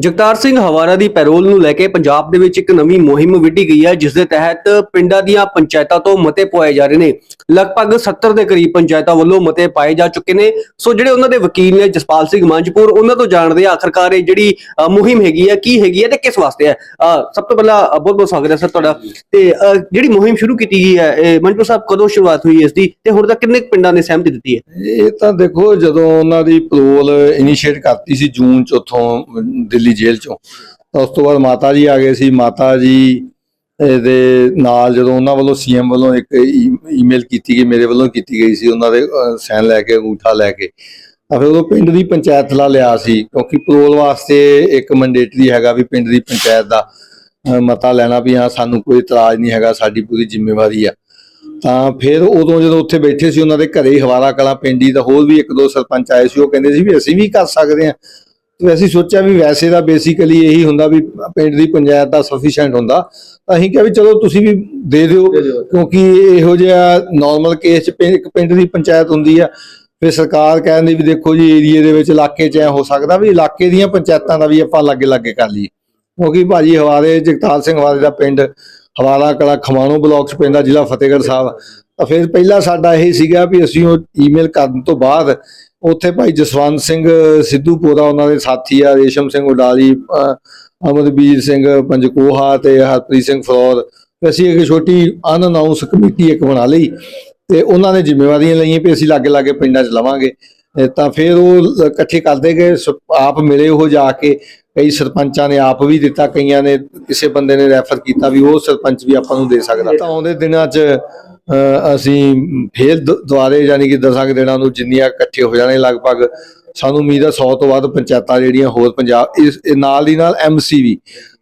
ਜਗਤਾਰ ਸਿੰਘ ਹਵਾਰਾ ਦੀ ਪੈਰੋਲ ਨੂੰ ਲੈ ਕੇ ਪੰਜਾਬ ਦੇ ਵਿੱਚ ਇੱਕ ਨਵੀਂ ਮੁਹਿੰਮ ਵਿੱਢੀ ਗਈ ਹੈ ਜਿਸ ਦੇ ਤਹਿਤ ਪਿੰਡਾਂ ਦੀਆਂ ਪੰਚਾਇਤਾਂ ਤੋਂ ਮਤੇ ਪਵਾਏ ਜਾ ਰਹੇ ਨੇ। ਲਗਭਗ 70 ਦੇ ਕਰੀਬ ਪੰਚਾਇਤਾਂ ਵੱਲੋਂ ਮਤੇ ਪਾਏ ਜਾ ਚੁੱਕੇ ਨੇ। ਸੋ ਜਿਹੜੇ ਉਹਨਾਂ ਦੇ ਵਕੀਲ ਨੇ ਜਸਪਾਲ ਸਿੰਘ ਮੰਜਪੁਰ ਉਹਨਾਂ ਤੋਂ ਜਾਣਦੇ ਆ ਆਖਰਕਾਰ ਇਹ ਜਿਹੜੀ ਮੁਹਿੰਮ ਹੈਗੀ ਹੈ, ਕੀ ਹੈਗੀ ਹੈ ਤੇ ਕਿਸ ਵਾਸਤੇ ਹੈ। ਸਭ ਤੋਂ ਪਹਿਲਾਂ ਬਹੁਤ ਬਹੁਤ ਸਵਾਗਤ ਹੈ ਸਰ ਤੁਹਾਡਾ। ਤੇ ਜਿਹੜੀ ਮੁਹਿੰਮ ਸ਼ੁਰੂ ਕੀਤੀ ਗਈ ਹੈ, ਇਹ ਮੰਜਪੁਰ ਸਾਹਿਬ ਕਦੋਂ ਸ਼ੁਰੂਆਤ ਹੋਈ ਇਸ ਦੀ ਤੇ ਹੁਣ ਤੱਕ ਕਿੰਨੇ ਕੁ ਪਿੰਡਾਂ ਨੇ ਸਹਿਮਤੀ ਦਿੱਤੀ ਹੈ? ਇਹ ਤਾਂ ਦੇਖੋ, ਜਦੋਂ ਉਹਨਾਂ ਦੀ ਪੈਰੋਲ ਇਨੀਸ਼ੀਏਟ ਕਰਤੀ ਸੀ ਜੂਨ ਚ, ਉਥੋਂ ਦਿੱਲੀ ਜੇਲ੍ਹ ਚੋਂ। ਉਸ ਤੋਂ ਬਾਅਦ ਮਾਤਾ ਜੀ ਆ ਗਏ ਸੀ। ਮਾਤਾ ਜੀ ਦੇ ਨਾਲ ਜਦੋਂ ਉਹਨਾਂ ਵੱਲੋਂ ਸੀਐਮ ਵੱਲੋਂ ਇੱਕ ਈਮੇਲ ਕੀਤੀ ਗਈ, ਮੇਰੇ ਵੱਲੋਂ ਕੀਤੀ ਗਈ ਸੀ। ਉਹਨਾਂ ਦੇ ਸਾਈਨ ਲੈ ਕੇ, ਅੰਗੂਠਾ ਲੈ ਕੇ। ਤਾਂ ਫਿਰ ਉਦੋਂ ਪਿੰਡ ਦੀ ਪੰਚਾਇਤ ਲਾ ਲਿਆ ਸੀ, ਕਿਉਂਕਿ ਪਰੋਲ ਵਾਸਤੇ ਇੱਕ ਮੈਂਡੇਟਰੀ ਹੈਗਾ ਵੀ ਪਿੰਡ ਦੀ ਪੰਚਾਇਤ ਦਾ ਮਤਾ ਲੈਣਾ ਵੀ ਹਾਂ, ਸਾਨੂੰ ਕੋਈ ਇਤਰਾਜ਼ ਨਹੀਂ ਹੈਗਾ, ਸਾਡੀ ਪੂਰੀ ਜ਼ਿੰਮੇਵਾਰੀ ਆ। ਤਾਂ ਫਿਰ ਉਦੋਂ ਜਦੋਂ ਉੱਥੇ ਬੈਠੇ ਸੀ, ਉਹਨਾਂ ਦੇ ਘਰੇ ਹਵਾਰਾ ਕਲਾ ਪਿੰਡੀ ਦਾ ਹੋਰ ਵੀ ਇੱਕ ਦੋ ਸਰਪੰਚ ਆਏ ਸੀ। ਉਹ ਕਹਿੰਦੇ ਸੀ ਵੀ ਅਸੀਂ ਵੀ ਕਰ ਸਕਦੇ ਹਾਂ। ਅਸੀਂ ਸੋਚਿਆ ਵੀ ਵੈਸੇ ਤਾਂ ਬੇਸਿਕਲੀ ਇਹੀ ਹੁੰਦਾ ਵੀ ਪਿੰਡ ਦੀ ਪੰਚਾਇਤ ਦਾ ਸਫੀਸ਼ੀਐਂਟ ਹੁੰਦਾ। ਤਾਂ ਅਸੀਂ ਕਿਹਾ ਵੀ ਚਲੋ ਤੁਸੀਂ ਵੀ ਦੇ ਦਿਓ ਕਿਉਂਕਿ ਇਹੋ ਜਿਹਾ ਨਾਰਮਲ ਕੇਸ ਚ ਇੱਕ ਪਿੰਡ ਦੀ ਪੰਚਾਇਤ ਹੁੰਦੀ ਆ। ਫਿਰ ਸਰਕਾਰ ਕਹਿੰਦੀ ਵੀ ਦੇਖੋ ਜੀ ਏਰੀਏ ਦੇ ਵਿੱਚ ਇਲਾਕੇ 'ਚ ਐ ਹੋ ਸਕਦਾ ਵੀ ਇਲਾਕੇ ਦੀਆਂ ਪੰਚਾਇਤਾਂ ਦਾ ਵੀ ਆਪਾਂ ਲਾਗੇ ਲਾਗੇ ਕਰ ਲਈਏ। ਕਿਉਂਕਿ ਭਾਜੀ ਹਵਾਰੇ ਜਗਤਾਰ ਸਿੰਘ ਹਵਾਰੇ ਦਾ ਪਿੰਡ ਹਵਾਰਾ ਕਲਾ ਖਮਾਣੋ ਬਲਾਕ 'ਚ ਪੈਂਦਾ ਜ਼ਿਲ੍ਹਾ ਫਤਿਹਗੜ੍ਹ ਸਾਹਿਬ। ਤਾਂ ਫਿਰ ਪਹਿਲਾ ਸਾਡਾ ਇਹ ਸੀਗਾ ਵੀ ਅਸੀਂ ਉਹ ਈਮੇਲ ਕਰਨ ਤੋਂ ਬਾਅਦ ਉੱਥੇ ਭਾਈ ਜਸਵੰਤ ਸਿੰਘ ਸਿੱਧੂਪੁਰਾ ਉਹਨਾਂ ਦੇ ਸਾਥੀ ਆ, ਰੇਸ਼ਮ ਸਿੰਘ ਉਡਾਲੀ ਅਮਰਬੀਰ ਸਿੰਘ ਪੰਜਕੋਹਾ ਤੇ ਹਰਪ੍ਰੀਤ ਸਿੰਘ ਫਰੋਰ ਅਸੀਂ ਇੱਕ ਛੋਟੀ ਅਨਅਨਾਉਂਸ ਕਮੇਟੀ ਇੱਕ ਬਣਾ ਲਈ ਤੇ ਉਹਨਾਂ ਨੇ ਜ਼ਿੰਮੇਵਾਰੀਆਂ ਲਈਆਂ ਵੀ ਅਸੀਂ ਲਾਗੇ ਲਾਗੇ ਪਿੰਡਾਂ 'ਚ ਲਵਾਂਗੇ। ਤਾਂ ਫਿਰ ਉਹ ਇਕੱਠੇ ਕਰਦੇ ਗਏ ਆਪ ਮਿਲੇ ਉਹ ਜਾ ਕੇ, ਕਈ ਸਰਪੰਚਾਂ ਨੇ ਆਪ ਵੀ ਦਿੱਤਾ, ਕਈਆਂ ਨੇ ਕਿਸੇ ਬੰਦੇ ਨੇ ਰੈਫਰ ਕੀਤਾ ਵੀ ਉਹ ਸਰਪੰਚ ਵੀ ਆਪਾਂ ਨੂੰ ਦੇ ਸਕਦਾ। ਤਾਂ ਆਉਂਦੇ ਦਿਨਾਂ 'ਚ ਅਸੀਂ ਫੇਰ ਦ- ਯਾਨੀ ਕਿ ਦਸਾਂ ਕੁ ਦਿਨਾਂ ਨੂੰ ਜਿੰਨੀਆਂ ਇਕੱਠੇ ਹੋ ਜਾਣੇ ਲਗਭਗ, ਸਾਨੂੰ ਉਮੀਦ ਹੈ 100 ਤੋਂ ਵੱਧ ਪੰਚਾਇਤਾਂ ਜਿਹੜੀਆਂ ਹੋਰ ਪੰਜਾਬ, ਇਸ ਨਾਲ ਦੀ ਨਾਲ ਐਮਸੀ ਵੀ,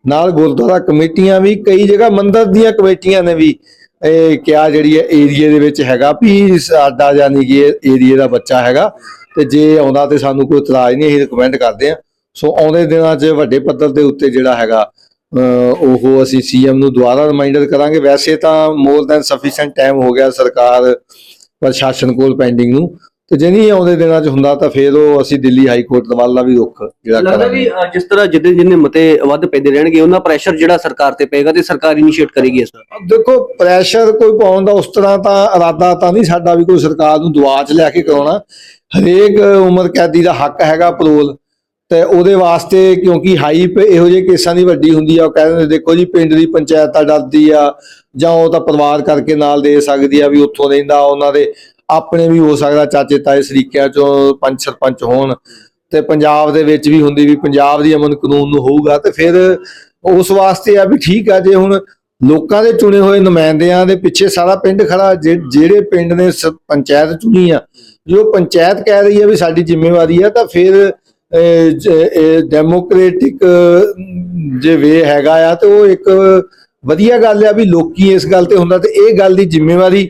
ਨਾਲ ਗੁਰਦੁਆਰਾ ਕਮੇਟੀਆਂ ਵੀ, ਕਈ ਜਗ੍ਹਾ ਮੰਦਰ ਦੀਆਂ ਕਮੇਟੀਆਂ ਨੇ ਵੀ, ਇਹ ਕਿਹਾ ਜਿਹੜੀ ਹੈ ਏਰੀਏ ਦੇ ਵਿੱਚ ਹੈਗਾ ਵੀ ਸਾਡਾ ਯਾਨੀ ਕਿ ਏਰੀਏ ਦਾ ਬੱਚਾ ਹੈਗਾ, ਤੇ ਜੇ ਆਉਂਦਾ ਤੇ ਸਾਨੂੰ ਕੋਈ ਇਤਰਾਜ਼ ਨਹੀਂ, ਅਸੀਂ ਰਿਕਮੈਂਡ ਕਰਦੇ ਆ ਸੋ ਆਉਂਦੇ ਦਿਨਾਂ 'ਚ ਵੱਡੇ ਪੱਧਰ ਦੇ ਉੱਤੇ ਜਿਹੜਾ ਹੈਗਾ ਉਹ ਅਸੀਂ ਸੀਐਮ ਨੂੰ ਦੁਬਾਰਾ ਰਿਮਾਈਂਡਰ ਕਰਾਂਗੇ। ਵੈਸੇ ਤਾਂ ਮੋਰ ਦੈਨ ਸਫੀਸ਼ੀਐਂਟ ਟਾਈਮ ਹੋ ਗਿਆ ਸਰਕਾਰ ਪ੍ਰਸ਼ਾਸਨ ਕੋਲ ਪੈਂਡਿੰਗ ਨੂੰ। ਤੇ ਜੇ ਨਹੀਂ ਆਉਂਦੇ ਦਿਨਾਂ 'ਚ ਹੁੰਦਾ ਤਾਂ ਫਿਰ ਉਹ ਅਸੀਂ ਦਿੱਲੀ ਹਾਈ ਕੋਰਟ ਵੱਲ ਵੀ ਰੁਖ ਜਿਹੜਾ ਲੱਗਦਾ ਵੀ ਜਿਸ ਤਰ੍ਹਾਂ ਜਿੱਦੇ ਜਿੰਨੇ ਮਤੇ ਵੱਧ ਪੈਂਦੇ ਰਹਿਣਗੇ ਉਹਨਾਂ ਪ੍ਰੈਸ਼ਰ ਜਿਹੜਾ ਸਰਕਾਰ ਤੇ ਪਏਗਾ ਤੇ ਸਰਕਾਰ ਇਨੀਸ਼ੀਏਟ ਕਰੇਗੀ ਇਸ ਦੇਖੋ ਪ੍ਰੈਸ਼ਰ ਕੋਈ ਪਾਉਣ ਦਾ ਉਸ ਤਰ੍ਹਾਂ ਤਾਂ ਇਰਾਦਾ ਤਾਂ ਨਹੀਂ ਸਾਡਾ ਵੀ ਕੋਈ ਸਰਕਾਰ ਨੂੰ ਦੁਆ 'ਚ ਲੈ ਕੇ ਕਰਾਉਣਾ। ਹਰੇਕ ਉਮਰ ਕੈਦੀ ਦਾ ਹੱਕ ਹੈਗਾ ਪਰੋਲ ਤੇ ਉਹਦੇ ਵਾਸਤੇ ਕਿਉਂਕਿ ਹਾਈਪ ਇਹੋ ਜਿਹੇ ਕੇਸਾਂ ਦੀ ਵੱਡੀ ਹੁੰਦੀ ਆ, ਉਹ ਕਹਿੰਦੇ ਦੇਖੋ ਜੀ, ਪਿੰਡ ਦੀ ਪੰਚਾਇਤ ਤਾਂ ਡਰਦੀ ਆ, ਜਾਂ ਉਹ ਤਾਂ ਪਰਿਵਾਰ ਕਰਕੇ ਨਾਲ ਦੇ ਸਕਦੀ ਆ ਵੀ ਉੱਥੋਂ ਰਹਿੰਦਾ, ਉਹਨਾਂ ਦੇ ਆਪਣੇ ਵੀ ਹੋ ਸਕਦਾ ਚਾਚੇ ਤਾਏ ਸਰੀਕਿਆਂ ਚੋਂ ਪੰਚ ਸਰਪੰਚ ਹੋਣ ਤੇ ਪੰਜਾਬ ਦੇ ਵਿੱਚ ਵੀ ਹੁੰਦੀ ਵੀ ਪੰਜਾਬ ਦੀ ਅਮਨ ਕਾਨੂੰਨ ਨੂੰ ਹੋਊਗਾ ਤੇ ਫਿਰ ਉਸ ਵਾਸਤੇ ਆ ਵੀ ਠੀਕ ਆ, ਜੇ ਹੁਣ ਲੋਕਾਂ ਦੇ ਚੁਣੇ ਹੋਏ ਨੁਮਾਇੰਦਿਆਂ ਦੇ ਪਿੱਛੇ ਸਾਰਾ ਪਿੰਡ ਖੜਾ, ਜੇ- ਜਿਹੜੇ ਪਿੰਡ ਨੇ ਪੰਚਾਇਤ ਚੁਣੀ ਆ, ਜੋ ਪੰਚਾਇਤ ਕਹਿ ਰਹੀ ਹੈ ਵੀ ਸਾਡੀ ਜ਼ਿੰਮੇਵਾਰੀ ਆ, ਤਾਂ ਫਿਰ ਡੈਮੋਕ੍ਰੈਟਿਕ ਜੇ ਵੇ ਹੈਗਾ ਆ ਤੇ ਉਹ ਇੱਕ ਵਧੀਆ ਗੱਲ ਆ ਵੀ ਲੋਕੀ ਇਸ ਗੱਲ ਤੇ ਹੁੰਦਾ ਤੇ ਇਹ ਗੱਲ ਦੀ ਜ਼ਿੰਮੇਵਾਰੀ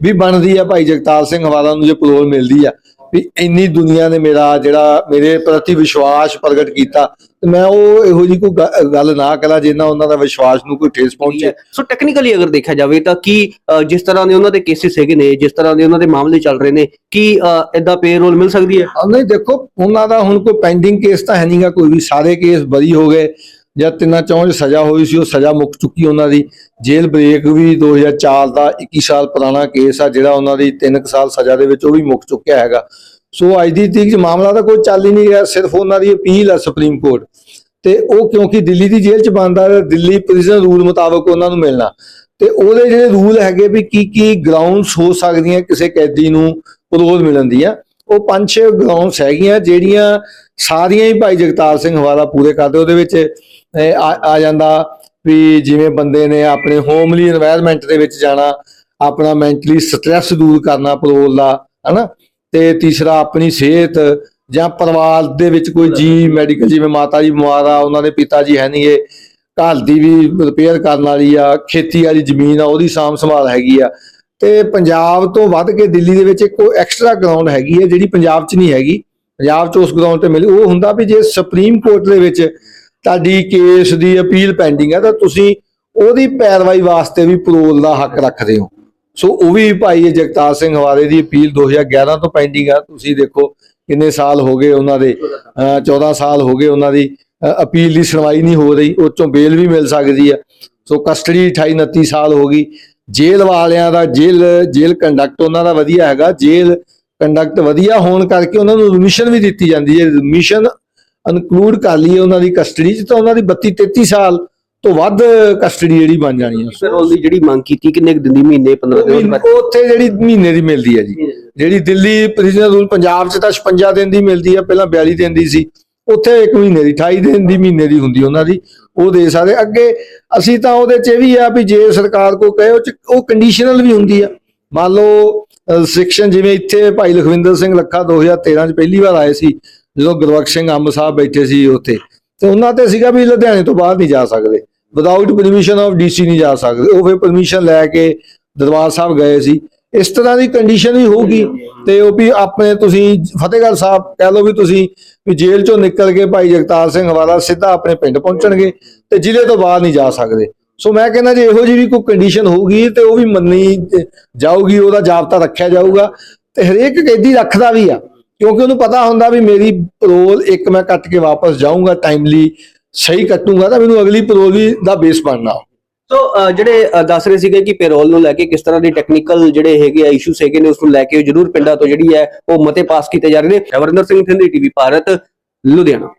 ਵੀ ਬਣਦੀ ਆ ਭਾਈ ਜਗਤਾਰ ਸਿੰਘ ਹਵਾਲਾ ਨੂੰ ਜੇ ਪਲੋਲ ਮਿਲਦੀ ਆ। ਵੀ ਇੰਨੀ ਦੁਨੀਆ ਨੇ ਮੇਰਾ ਜਿਹੜਾ ਮੇਰੇ ਪ੍ਰਤੀ ਵਿਸ਼ਵਾਸ ਪ੍ਰਗਟ ਕੀਤਾ ਤੇ ਮੈਂ ਉਹ ਇਹੋ ਜੀ ਕੋਈ ਗੱਲ ਨਾ ਕਰਾਂ ਜਿੰਨਾ ਉਹਨਾਂ ਦਾ ਵਿਸ਼ਵਾਸ ਨੂੰ ਕੋਈ ਠੇਸ ਪਹੁੰਚੇ। ਸੋ ਟੈਕਨੀਕਲੀ ਅਗਰ ਦੇਖਿਆ ਜਾਵੇ ਤਾਂ ਕੀ ਜਿਸ ਤਰ੍ਹਾਂ ਦੇ ਉਹਨਾਂ ਦੇ ਕੇਸਿਸ ਹੈਗੇ ਨੇ ਜਿਸ ਤਰ੍ਹਾਂ ਦੇ ਉਹਨਾਂ ਦੇ ਮਾਮਲੇ ਚੱਲ ਰਹੇ ਨੇ ਕੀ ਇਦਾਂ ਪੇਰੋਲ ਮਿਲ ਸਕਦੀ ਹੈ? ਨਹੀਂ ਦੇਖੋ ਉਹਨਾਂ ਦਾ ਹੁਣ ਕੋਈ ਪੈਂਡਿੰਗ ਕੇਸ ਤਾਂ ਹੈ ਨਹੀਂਗਾ ਕੋਈ ਵੀ ਸਾਰੇ ਕੇਸ ਬਰੀ ਹੋ ਗਏ। ਜਾਂ ਤਿੰਨਾਂ ਚੌਂ 'ਚ ਸਜ਼ਾ ਹੋਈ ਸੀ, ਉਹ ਸਜ਼ਾ ਮੁੱਕ ਚੁੱਕੀ ਉਹਨਾਂ ਦੀ। ਜੇਲ੍ਹ ਬ੍ਰੇਕ ਵੀ 2004 ਦਾ 21 ਸਾਲ ਪੁਰਾਣਾ ਕੇਸ ਆ, ਜਿਹੜਾ ਉਹਨਾਂ ਦੀ 3 ਸਾਲ ਸਜ਼ਾ ਦੇ ਵਿੱਚ ਉਹ ਵੀ ਮੁੱਕ ਚੁੱਕਿਆ ਹੈਗਾ। ਸੋ ਅੱਜ ਦੀ ਤਰੀਕ 'ਚ ਮਾਮਲਾ ਤਾਂ ਕੋਈ ਚੱਲ ਹੀ ਨਹੀਂ ਰਿਹਾ, ਸਿਰਫ ਉਹਨਾਂ ਦੀ ਅਪੀਲ ਆ ਸੁਪਰੀਮ ਕੋਰਟ। ਤੇ ਉਹ ਕਿਉਂਕਿ ਦਿੱਲੀ ਦੀ ਜੇਲ੍ਹ 'ਚ ਬੰਦਾ ਦਿੱਲੀ ਪ੍ਰਿਜ਼ਨ ਰੂਲ ਮੁਤਾਬਕ ਉਹਨਾਂ ਨੂੰ ਮਿਲਣਾ। ਤੇ ਉਹਦੇ ਜਿਹੜੇ ਰੂਲ ਹੈਗੇ ਵੀ ਕੀ ਕੀ ਗਰਾਊਂਡਸ ਹੋ ਸਕਦੀਆਂ ਕਿਸੇ ਕੈਦੀ ਨੂੰ ਪਰੋਲ ਮਿਲਣ ਦੀਆਂ। ਉਹ ਪੰਜ ਛੇ ਗਰਾਉਂਡਸ ਹੈਗੀਆਂ ਜਿਹੜੀਆਂ ਸਾਰੀਆਂ ਹੀ ਭਾਈ ਜਗਤਾਰ ਸਿੰਘ ਹਵਾਲਾ ਪੂਰੇ ਕਰਦੇ ਉਹਦੇ ਵਿੱਚ ਆ ਜਾਂਦਾ ਵੀ ਜਿਵੇਂ ਬੰਦੇ ਨੇ ਆਪਣੇ ਹੋਮਲੀ এনवायरमेंट ਦੇ ਵਿੱਚ ਜਾਣਾ ਆਪਣਾ ਮੈਂਟਲੀ ਸਟ्रेस ਦੂਰ ਕਰਨਾ ਪਰੋਲ ਦਾ ਹਨਾ? ਤੇ ਤੀਸਰਾ ਆਪਣੀ ਸਿਹਤ ਜਾਂ ਪਰਿਵਾਰ ਦੇ ਵਿੱਚ ਕੋਈ ਜੀ ਮੈਡੀਕਲ ਜਿਵੇਂ ਮਾਤਾ ਜੀ ਬਿਮਾਰ ਆ ਉਹਨਾਂ ਦੇ ਪਿਤਾ ਜੀ ਹੈ ਨਹੀਂ ਇਹ ਘਰ ਦੀ ਵੀ ਰਿਪੇਅਰ ਕਰਨ ਵਾਲੀ ਆ ਖੇਤੀ ਵਾਲੀ ਜ਼ਮੀਨ ਆ ਉਹਦੀ ਸਾਂਭ ਸੰਭਾਲ ਹੈਗੀ ਆ। ਤੇ ਪੰਜਾਬ ਤੋਂ ਵੱਧ ਕੇ ਦਿੱਲੀ ਦੇ ਵਿੱਚ ਇੱਕ ਐਕਸਟਰਾ ਗਰਾਊਂਡ ਹੈਗੀ ਹੈ, ਜਿਹੜੀ ਪੰਜਾਬ 'ਚ ਨਹੀਂ ਹੈਗੀ। ਪੰਜਾਬ 'ਚ ਉਸ ਗਰਾਊਂਡ ਤੇ ਮਿਲੀ। ਉਹ ਹੁੰਦਾ ਵੀ ਜੇ ਸੁਪਰੀਮ ਕੋਰਟ ਦੇ ਵਿੱਚ ਤੁਹਾਡੀ ਕੇਸ ਦੀ ਅਪੀਲ ਪੈਂਡਿੰਗ ਹੈ, ਤਾਂ ਤੁਸੀਂ ਉਹਦੀ ਪੈਰਵਾਈ ਵਾਸਤੇ ਵੀ ਪਰੋਲ ਦਾ ਹੱਕ ਰੱਖਦੇ ਹੋ। ਸੋ ਉਹ ਵੀ ਭਾਈ ਜਗਤਾਰ ਸਿੰਘ ਹਵਾਰੇ ਦੀ ਅਪੀਲ 2011 ਤੋਂ ਪੈਂਡਿੰਗ ਆ। ਤੁਸੀਂ ਦੇਖੋ ਕਿੰਨੇ ਸਾਲ ਹੋ ਗਏ ਉਹਨਾਂ ਦੇ, ਅਹ 14 ਸਾਲ ਹੋ ਗਏ ਉਹਨਾਂ ਦੀ ਅਪੀਲ ਦੀ ਸੁਣਵਾਈ ਨਹੀਂ ਹੋ ਰਹੀ। ਉਹ ਚੋਂ ਬੇਲ ਵੀ ਮਿਲ ਸਕਦੀ ਆ ਸੋ ਕਸਟਡੀ 28 29 ਸਾਲ ਹੋ ਗਈ। ਜੇਲ੍ਹ ਵਾਲਿਆਂ ਦਾ ਜੇਲ੍ਹ ਜੇਲ੍ਹ ਕੰਡਕਟ ਉਹਨਾਂ ਦਾ ਵਧੀਆ ਹੈਗਾ ਜੇਲ੍ਹ ਕੰਡਕਟ ਵਧੀਆ ਹੋਣ ਕਰਕੇ ਉਹਨਾਂ ਨੂੰ ਰਿਮਿਸ਼ਨ ਵੀ ਦਿੱਤੀ ਜਾਂਦੀ ਹੈ। ਰਿਮਿਸ਼ਨ ਇਨਕਲੂਡ ਕਰ ਲਈਏ ਉਹਨਾਂ ਦੀ ਕਸਟਡੀ 'ਚ ਤਾਂ ਉਹਨਾਂ ਦੀ 32 33 ਸਾਲ ਤੋਂ ਵੱਧ ਕਸਟਡੀ ਜਿਹੜੀ ਬਣ ਜਾਣੀ ਹੈ। ਪੈਰੋਲ ਦੀ ਜਿਹੜੀ ਮੰਗ ਕੀਤੀ ਕਿੰਨੇ ਦਿਨ ਦੀ? ਮਹੀਨੇ 15 ਦਿਨ ਉੱਥੇ ਜਿਹੜੀ ਮਹੀਨੇ ਦੀ ਮਿਲਦੀ ਹੈ ਜੀ। ਜਿਹੜੀ ਦਿੱਲੀ ਪ੍ਰਿਜ਼ਨਰ ਰੂਲ ਪੰਜਾਬ 'ਚ ਤਾਂ 56 ਦਿਨ ਦੀ ਮਿਲਦੀ ਹੈ ਪਹਿਲਾਂ 42 ਦਿਨ ਦੀ ਸੀ। ਉੱਥੇ ਇੱਕ ਮਹੀਨੇ ਦੀ 28 ਦਿਨ ਦੀ ਮਹੀਨੇ ਦੀ ਹੁੰਦੀ ਉਹਨਾਂ ਦੀ, ਉਹ ਦੇ ਸਕਦੇ। ਅੱਗੇ ਅਸੀਂ ਤਾਂ ਉਹਦੇ 'ਚ ਇਹ ਵੀ ਆ ਵੀ ਜੇ ਸਰਕਾਰ ਕੋ ਕਹੇ, ਉਹ ਕੰਡੀਸ਼ਨਲ ਵੀ ਹੁੰਦੀ ਆ। ਮੰਨ ਲਓ ਸਿਕਸ਼ਨ ਜਿਵੇਂ ਇੱਥੇ ਭਾਈ ਲਖਵਿੰਦਰ ਸਿੰਘ ਲੱਖਾ 2013 'ਚ ਪਹਿਲੀ ਵਾਰ ਆਏ ਸੀ, ਜਦੋਂ ਗੁਰਬਖਸ਼ ਸਿੰਘ ਅੰਬ ਸਾਹਿਬ ਬੈਠੇ ਸੀ ਉੱਥੇ। ਤੇ ਉਹਨਾਂ ਤੇ ਸੀਗਾ ਵੀ ਲੁਧਿਆਣੇ ਤੋਂ ਬਾਹਰ ਨਹੀਂ ਜਾ ਸਕਦੇ। ਵਿਦਆਊਟ ਪਰਮਿਸ਼ਨ ਆਫ ਡੀਸੀ ਨਹੀਂ ਜਾ ਸਕਦੇ। ਉਹ ਫਿਰ ਪਰਮਿਸ਼ਨ ਲੈ ਕੇ ਦਰਬਾਰ ਸਾਹਿਬ ਗਏ ਸੀ। ਇਸ ਤਰ੍ਹਾਂ ਦੀ ਕੰਡੀਸ਼ਨ ਵੀ ਹੋਊਗੀ ਤੇ ਉਹ ਵੀ ਆਪਣੇ ਤੁਸੀਂ ਫਤਿਹਗੜ੍ਹ ਸਾਹਿਬ ਕਹਿ ਲਓ ਵੀ ਤੁਸੀਂ ਵੀ ਜੇਲ੍ਹ ਚੋਂ ਨਿਕਲ ਕੇ ਭਾਈ ਜਗਤਾਰ ਸਿੰਘ ਹਵਾਲਾ ਸਿੱਧਾ ਆਪਣੇ ਪਿੰਡ ਪਹੁੰਚਣਗੇ ਤੇ ਜ਼ਿਲ੍ਹੇ ਤੋਂ ਬਾਹਰ ਨਹੀਂ ਜਾ ਸਕਦੇ। ਸੋ ਮੈਂ ਕਹਿੰਦਾ ਜੇ ਇਹੋ ਜਿਹੀ ਵੀ ਕੋਈ ਕੰਡੀਸ਼ਨ ਹੋਊਗੀ ਤੇ ਉਹ ਵੀ ਮੰਨੀ ਜਾਊਗੀ, ਉਹਦਾ ਜਾਬਤਾ ਰੱਖਿਆ ਜਾਊਗਾ ਤੇ ਹਰੇਕ ਕੈਦੀ ਰੱਖਦਾ ਵੀ ਆ, ਕਿਉਂਕਿ ਉਹਨੂੰ ਪਤਾ ਹੁੰਦਾ ਵੀ ਮੇਰੀ ਪਰੋਲ ਇੱਕ ਮੈਂ ਕੱਟ ਕੇ ਵਾਪਸ ਜਾਊਂਗਾ ਟਾਈਮਲੀ ਸਹੀ ਕੱਟੂਗਾ ਤਾਂ ਮੈਨੂੰ ਅਗਲੀ ਪਰੋਲ ਵੀ ਦਾ ਬੇਸ ਬਣਨਾ। ਸੋ ਅ, ਜਿਹੜੇ ਅ, ਦੱਸ ਰਹੇ ਸੀਗੇ ਕਿ ਪੈਰੋਲ ਨੂੰ ਲੈ ਕੇ ਕਿਸ ਤਰ੍ਹਾਂ ਦੇ ਟੈਕਨੀਕਲ ਜਿਹੜੇ ਹੈਗੇ ਆ ਇਸ਼ੂਸ ਹੈਗੇ ਨੇ ਉਸ ਨੂੰ ਲੈ ਕੇ ਜ਼ਰੂਰ ਪਿੰਡਾਂ ਤੋਂ ਜਿਹੜੀ ਹੈ ਉਹ ਮਤੇ ਪਾਸ ਕੀਤੇ ਜਾ ਰਹੇ ਨੇ। ਅਮਰਿੰਦਰ ਸਿੰਘ ਥਿੰਦੀ ਟੀਵੀ ਭਾਰਤ ਲੁਧਿਆਣਾ।